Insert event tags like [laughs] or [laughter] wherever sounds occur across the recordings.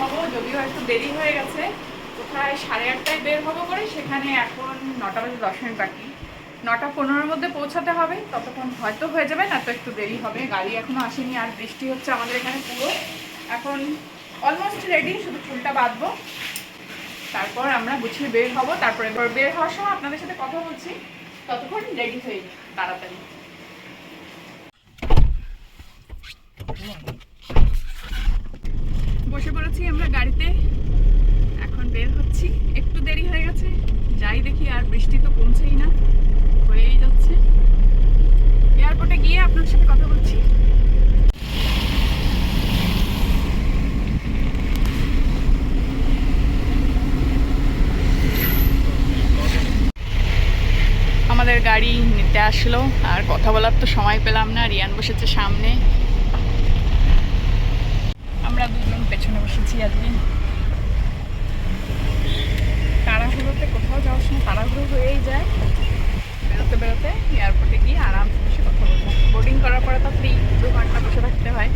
হব। যদিও একটু দেরি হয়ে গেছে কোথায় সাড়ে আটটায় বের হব করে। সেখানে এখন নটা বাজে দশ মিনিট বাকি। নটা পনেরোর মধ্যে পৌঁছাতে হবে। ততক্ষণ হয়তো হয়ে যাবে না, তো একটু দেরি হবে। গাড়ি এখনও আসেনি আর বৃষ্টি হচ্ছে আমাদের এখানে পুরো। এখন অলমোস্ট রেডি শুধু চুলটা বাঁধবো। তারপর আমরা গুছিয়ে বের হব। তারপরে বের হওয়ার সময় আপনাদের সাথে কথা বলছি। ততক্ষণ রেডি হয়ে তাড়াতাড়ি। বসে পড়েছি আমরা গাড়িতে। এখন বের হচ্ছি। একটু দেরি হয়ে গেছে। যাই দেখি আর বৃষ্টি তো কমছেই না, হয়েই যাচ্ছে। এয়ারপোর্টে গিয়ে আপনার সাথে কথা বলছি। আমাদের গাড়ি নিতে আসলো, আর কথা বলার তো সময় পেলাম না। রিয়ান বসেছে সামনে। আমরা দুজন পেছনে বসেছি আজকে তাড়াহুড়োতে কোথাও যাওয়ার সময় তাড়াহুড়ো হয়েই যায়। বেরোতে বেরোতে এয়ারপোর্টে গিয়ে আরামসে বসে কথা বলব। বোর্ডিং করার পরে তো ফ্রি দু ঘণ্টা বসে থাকতে হয়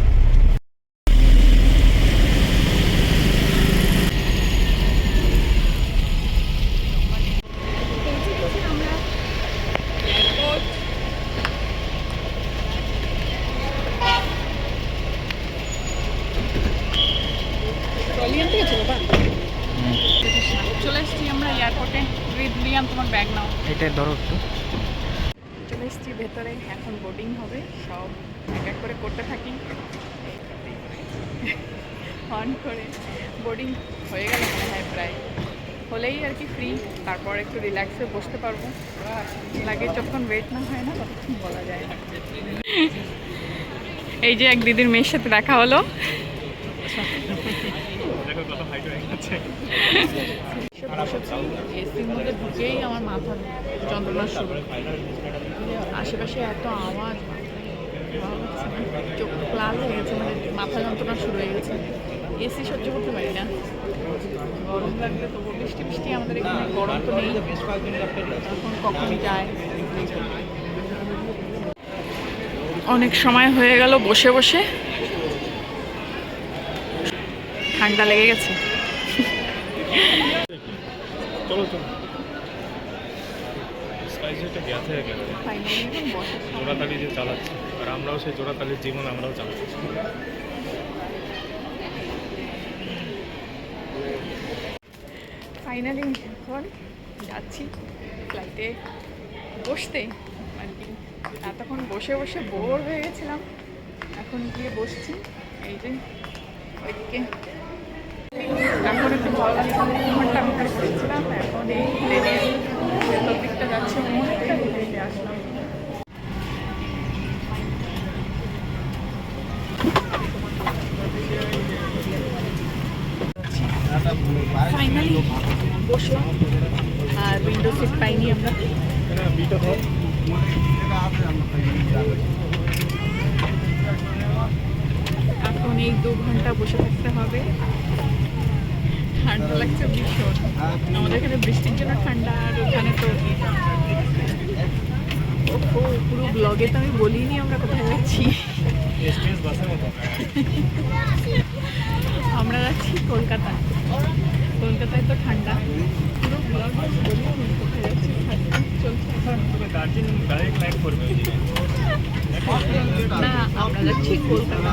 পৌঁছে গেছি আমরা এয়ারপোর্ট ট্রলি আনতে গেছো বাবা এসেছি আমরা এয়ারপোর্টে। রিয়ান তোমার ব্যাগ নাও। এটা ধরো একটু। চলে এসেছি ভেতরে এখন বোর্ডিং হবে সব এক এক করে করতে থাকি। অন করে। বোর্ডিং হয়ে গেল মনে হয় প্রায়। হলেই আর কি ফ্রি তারপর একটু রিল্যাক্সে বসতে পারব। লাগে যখন ওয়েট না হয় না ততক্ষণ বলা যায় না। এই যে এক দিদির মেয়ের সাথে দেখা হলো। [laughs] এসির মধ্যে ঢুকেই আমার মাথা যন্ত্রণা শুরু। আশেপাশে এত আওয়াজ। চোখ লাল হয়ে গেছে মানে মাথা যন্ত্রণা শুরু হয়ে গেছে। এসি সহ্য করতে পারি না। গরম লাগলে তবু বৃষ্টি বৃষ্টি আমাদের এখানে গরম তো নেই। এখন কখন যায়? অনেক সময় হয়ে গেল বসে বসে। ঠান্ডা লেগে গেছে। চলো চলো। স্পাইসিটা গেছে গেছে ফাইনালি বসে জোড়াতালি যে চালাচ্ছে আর আমরাও সেই জোড়াতালির জীবন আমরাও চালাচ্ছি। ফাইনালি এখন যাচ্ছি ফ্লাইটে বসতে। আর কি এতক্ষণ বসে বসে বোর হয়ে গেছিলাম। এখন গিয়ে বসছি এই যে ওইদিকে। এখন একটু ভালো দু ঘণ্টা আমি কাজ করছিলাম এখন এই প্লেনের ভেতর দিকটা যাচ্ছে মুহূর্তে হেঁটে আসলাম। ফাইনালি বসলাম, আর উইন্ডো সিট পাইনি আমরা। এখন এই দু ঘণ্টা বসে থাকতে হবে। ঠান্ডা লাগছে ভীষণ। আমাদের এখানে বৃষ্টির জন্য ঠান্ডা আর ওখানে তো ওহো, পুরো ব্লগে তো আমি বলিনি আমরা কোথায় যাচ্ছি। আমরা যাচ্ছি কলকাতায়। কলকাতায় তো ঠান্ডা। পুরো ব্লগে বলিনি কোথায় যাচ্ছি। না, আমরা যাচ্ছি কলকাতা।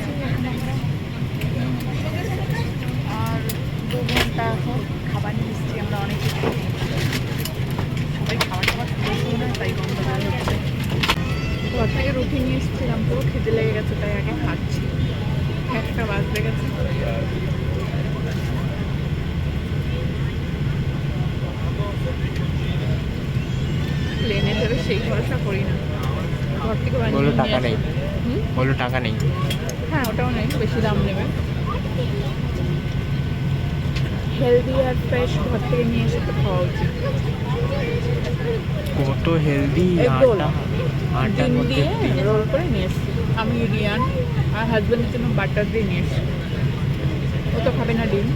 বলল টাকা নেই? বলল টাকা নেই। হ্যাঁ ওটাও নেই বেশি দাম নেবে। হেলদি আর ফ্রেশ ঘর থেকে নিয়ে এসে তো খাওয়া উচিত। কত হেলদি. আটা। আটার মধ্যে রোল করে নিয়ে এসেছি। আমি রিয়ান আর হাজব্যান্ডের জন্য বাটার দিয়ে নিয়ে এসেছি। ও তো খাবে না ডিম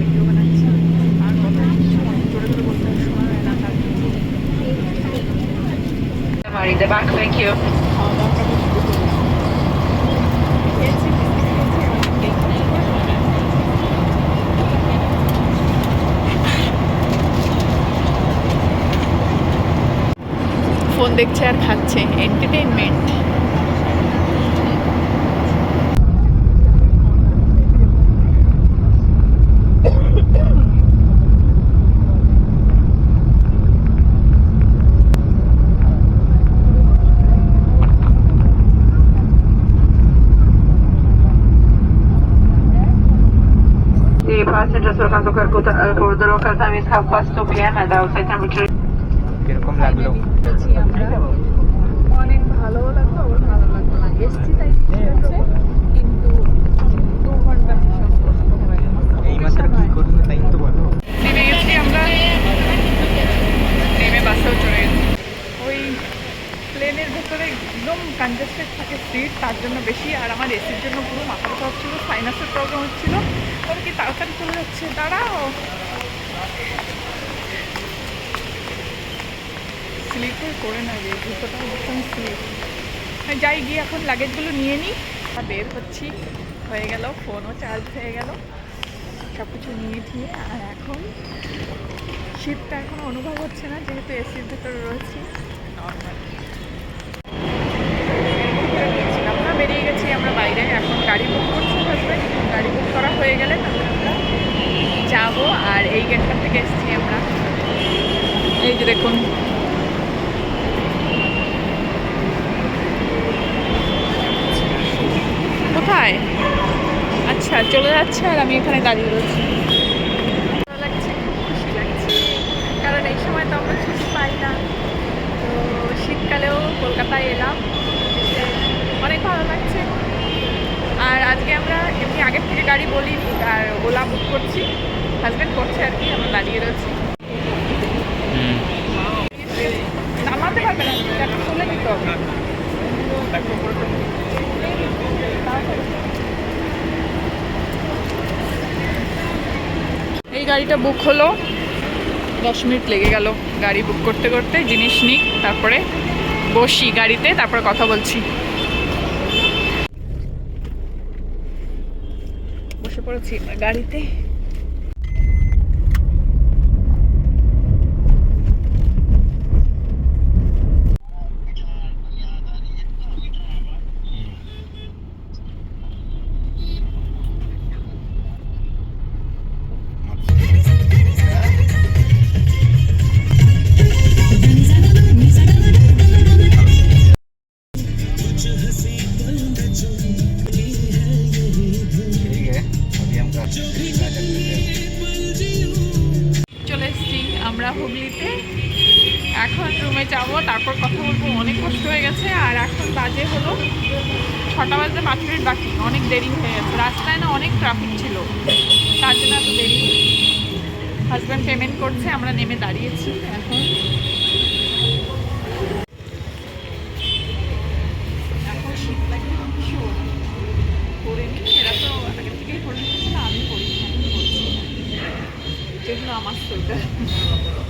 ভিডিও বানাচ্ছি আর কথা জোরে জোরে বলতে হয়, শোনা যায় না তার জন্য। Mari, the back, thank you. Phone দেখছে আর খাচ্ছে entertainment The The local time is half past 2 p.m. and outside temperature কীরকম লাগল অনেক ভালো লাগল আবার ভালো লাগল না এসছি তাই আছে কিন্তু দু ঘণ্টা হয়ে গেল এইমাত্র কি করলে তাই তো বলো আমরা নেমে বাসেও চলে গেছি ওই প্লেনের ভেতরে একদম কনজেস্টেড থাকে সিট তার জন্য বেশি, আর আমার এসির জন্য পুরো মাথা ব্যথা হচ্ছিল সাইনাসের প্রবলেম হচ্ছিল। তবে কি তাড়াতাড়ি চলে যাচ্ছে? দাঁড়াও। স্লিপে করে না রে জুতোটা ভীষণ স্লিপ যাই, গিয়ে এখন লাগেজগুলো নিয়ে নিই। বের হচ্ছি। হয়ে গেল ফোনও চার্জ হয়ে গেল। সব কিছু নিয়ে ঠিয়ে আর এখন শীতটা এখনও অনুভব হচ্ছে না, যেহেতু এসির ভেতরে রয়েছি। নর্মাল আমরা বেরিয়ে গেছি, আমরা বাইরে। এখন গাড়ি বুক করছি হাজব্যান্ড গাড়ি বুক করা হয়ে গেলে আমরা যাব, আর এই গেটটা থেকে এসেছি আমরা। এই যে দেখুন। কোথায়? আচ্ছা চলে যাচ্ছে আর আমি এখানে দাঁড়িয়ে রয়েছি ভালো লাগছে খুব খুশি লাগছে কারণ এই সময় তো আমরা ছুটি পাই না তো শীতকালেও কলকাতায় এলাম এসে অনেক ভালো লাগছে আর আজকে এমনি আগের থেকে গাড়ি বলিনি আর ওলা বুক করছি। হাজব্যান্ড করছে আর কি আমরা দাঁড়িয়ে রয়েছি। নামাতে পারবে না একটা তুলে হবে। এই গাড়িটা বুক হলো। দশ মিনিট লেগে গেল গাড়ি বুক করতে করতে জিনিস নিই তারপরে বসি গাড়িতে তারপরে কথা বলছি। এবার গাড়িতে। রুমে যাব, তারপর কথা বলব। অনেক কষ্ট হয়ে গেছে, আর এখন বাজে হলো ছটা বাজতে পাঁচ মিনিট বাকি, অনেক দেরি হয়ে গেছে। রাস্তায় না অনেক ট্রাফিক ছিল, তার জন্য এত দেরি হাজব্যান্ড পেমেন্ট করছে, আমরা নেমে দাঁড়িয়েছি এখন। এখন শীত লাগছে ভীষণ পরে নি এরা তো আগে থেকেই পরে নিচ্ছে না আমি পরি আমি পরছি যেগুলো আমার সোয়েটার এইটা হচ্ছে না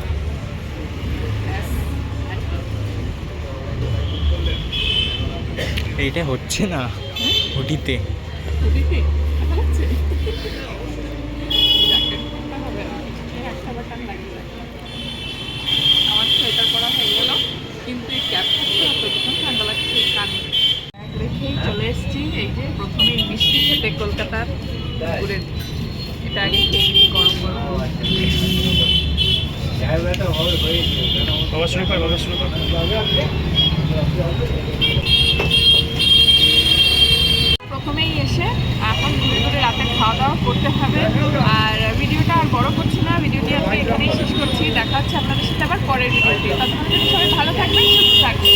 হুডিতে হুডিতে আছে জ্যাকেট পরতে হবে না এই একটা বাটন লাগিয়ে রাখলাম আমার সোয়েটার হচ্ছে না গেল কিন্তু এই ঠান্ডা লাগছে রেখেই চলে এসেছি এই যে প্রথমে মিষ্টি খেতে কলকাতার দুপুরের এটা আগে খেয়ে গরম গরম বাবা শুরু কর বাবা শুরু কর। একটা খাওয়া দাওয়া করতে হবে। আর ভিডিওটা আর বড় করছি না, ভিডিওটি আমি এখানেই শেষ করছি। দেখা হচ্ছে আপনাদের সাথে আবার পরের ভিডিওটি ততক্ষণ সবাই ভালো থাকবেন, সুস্থ থাকবেন।